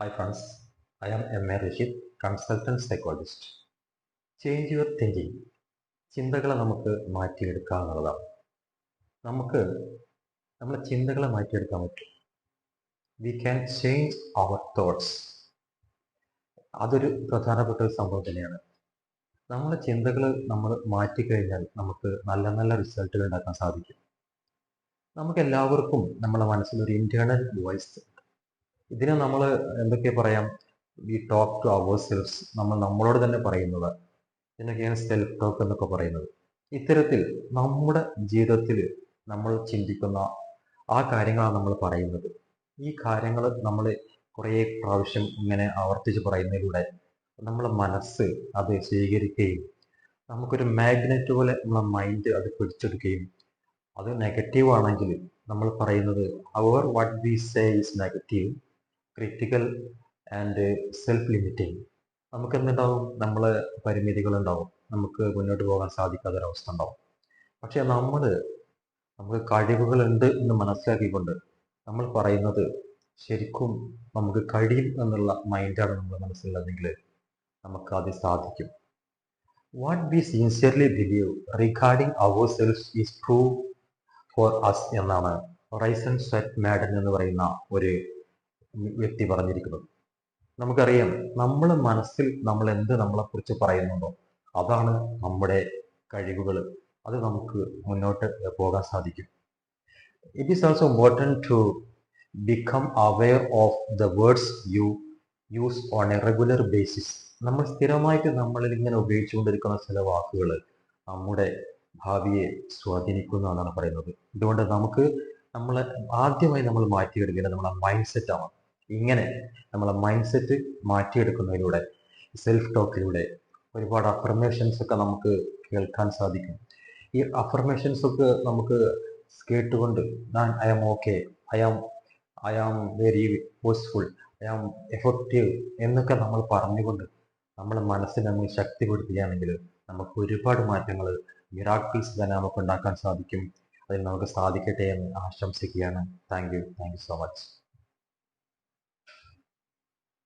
Hi friends, I am a Rashid, consultant psychologist. Change your thinking ചിന്തകളെ നമുക്ക് മാറ്റിയെടുക്കുക എന്നുള്ളതാണ്. നമുക്ക് നമ്മളെ ചിന്തകളെ മാറ്റിയെടുക്കാൻ പറ്റും. We can change our thoughts അതൊരു പ്രധാനപ്പെട്ട ഒരു സംഭവം തന്നെയാണ്. നമ്മളെ ചിന്തകൾ നമ്മൾ മാറ്റിക്കഴിഞ്ഞാൽ നമുക്ക് നല്ല നല്ല റിസൾട്ടുകൾ ഉണ്ടാക്കാൻ സാധിക്കും. നമുക്ക് എല്ലാവർക്കും നമ്മളെ മനസ്സിലൊരു ഇന്റേണൽ വോയിസ് ഇതിനെ നമ്മൾ എന്തൊക്കെ പറയാം? We talk to our selves നമ്മൾ നമ്മളോട് തന്നെ പറയുന്നത്. ഇതിനൊക്കെയാണ് സെൽഫ് ടോക്ക് എന്നൊക്കെ പറയുന്നത്. ഇത്തരത്തിൽ നമ്മുടെ ജീവിതത്തിൽ നമ്മൾ ചിന്തിക്കുന്ന ആ കാര്യങ്ങളാണ് നമ്മൾ പറയുന്നത്. ഈ കാര്യങ്ങൾ നമ്മൾ കുറേ പ്രാവശ്യം ഇങ്ങനെ ആവർത്തിച്ച് പറയുന്നതിലൂടെ നമ്മളെ മനസ്സ് അത് സ്വീകരിക്കുകയും നമുക്കൊരു മാഗ്നറ്റ് പോലെ നമ്മളെ മൈൻഡ് അത് പിടിച്ചെടുക്കുകയും അത് നെഗറ്റീവ് ആണെങ്കിൽ നമ്മൾ പറയുന്നത് our what we say is negative critical and self limiting നമുക്ക് എന്തുണ്ടാവും? നമ്മൾ പരിമിതികളുണ്ടാവും. നമുക്ക് മുന്നോട്ട് പോകാൻ സാധിക്കാത്ത സാധിക്കാത്തൊരവസ്ഥ ഉണ്ടാവും. പക്ഷെ നമ്മൾ നമുക്ക് കഴിവുകളുണ്ട് എന്ന് മനസ്സിലാക്കിക്കൊണ്ട് നമ്മൾ പറയുന്നത് ശരിക്കും നമുക്ക് കഴിയും എന്നുള്ള മൈൻഡാണ് നമ്മുടെ മനസ്സിലുള്ളതെങ്കിൽ നമുക്ക് അത് സാധിക്കും. What we sincerely believe regarding our self is true for us എന്നാണ് റൈസൺ സെറ്റ് മാഡൻ എന്ന് പറയുന്ന ഒരു വ്യക്തി പറഞ്ഞിരിക്കുന്നത് നമുക്കറിയാം നമ്മൾ മനസ്സിൽ നമ്മൾ എന്ത് നമ്മളെക്കുറിച്ച് പറയുന്നുണ്ടോ അതാണ് നമ്മുടെ കഴിവുകൾ അത് നമുക്ക് മുന്നോട്ട് പോകാൻ സാധിക്കും. It is also important to become aware of the words you use on a regular basis നമ്മൾ സ്ഥിരമായിട്ട് നമ്മളിൽ ഇങ്ങനെ ഉപയോഗിച്ചുകൊണ്ടിരിക്കുന്ന ചില വാക്കുകൾ നമ്മുടെ ഭാവിയെ സ്വാധീനിക്കുന്നു എന്നാണ് പറയുന്നത്. അതുകൊണ്ട് നമുക്ക് നമ്മൾ ആദ്യമായി നമ്മൾ മാറ്റി വരികയാണ് നമ്മളെ മൈൻഡ് സെറ്റാണ് ഇങ്ങനെ നമ്മളെ മൈൻഡ് സെറ്റ് മാറ്റിയെടുക്കുന്നതിലൂടെ സെൽഫ് ടോക്കിലൂടെ ഒരുപാട് അഫർമേഷൻസ് ഒക്കെ നമുക്ക് കേൾക്കാൻ സാധിക്കും. ഈ അഫർമേഷൻസ് ഒക്കെ നമുക്ക് കേട്ടുകൊണ്ട് ഞാൻ I am okay I am I am very forceful I am effective എന്നൊക്കെ നമ്മൾ പറഞ്ഞുകൊണ്ട് നമ്മളെ മനസ്സിനെ നമ്മൾ ശക്തിപ്പെടുത്തുകയാണെങ്കിൽ നമുക്ക് ഒരുപാട് മാറ്റങ്ങൾ മിറാക്കിൾസ് തന്നെ നമുക്ക് ഉണ്ടാക്കാൻ സാധിക്കും. അതിൽ നമുക്ക് സാധിക്കട്ടെ എന്ന് ആശംസിക്കുകയാണ്. Thank you thank you so much